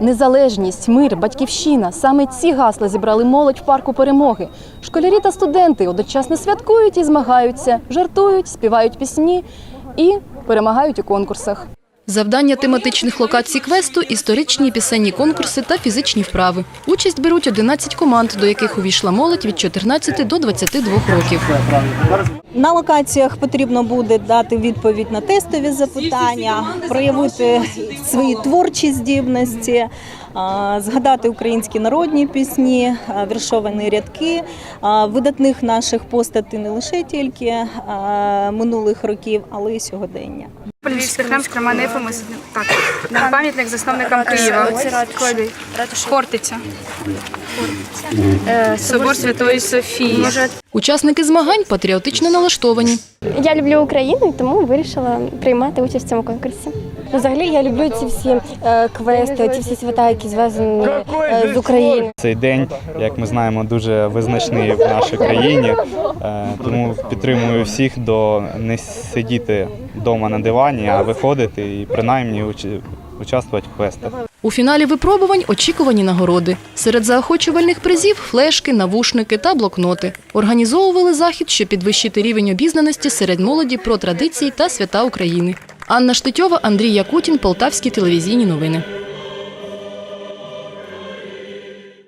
Незалежність, мир, батьківщина саме ці гасла зібрали молодь в парку перемоги. Школярі та студенти одночасно святкують і змагаються, жартують, співають пісні і перемагають у конкурсах. Завдання тематичних локацій квесту історичні пісенні конкурси та фізичні вправи. Участь беруть 11 команд, до яких увійшла молодь від 14 до 22 років. На локаціях потрібно буде дати відповідь на тестові запитання, проявити свої творчі здібності, згадати українські народні пісні, віршовані рядки видатних наших постатей не лише тільки минулих років, але й сьогодення. Львівський храм Романа Єфимовича, так, пам'ятник засновникам Києва. Хортиця. Е, Собор Святої Софії. Учасники змагань патріотично налаштовані. Я люблю Україну, і тому вирішила приймати участь в цьому конкурсі. Взагалі я люблю ці всі е, квести, ці всі свята, які зв'язані е, з Україною. Цей день, як ми знаємо, дуже визначний в нашій країні. Е, Тому підтримую всіх до не сидіти вдома на дивані, а виходити і принаймні уч- участвувати в квестах. У фіналі випробувань очікувані нагороди. Серед заохочувальних призів флешки, навушники та блокноти. Організовували захід, щоб підвищити рівень обізнаності серед молоді про традиції та свята України. Анна Штитьова, Андрій Якутін, Полтавські телевізійні новини.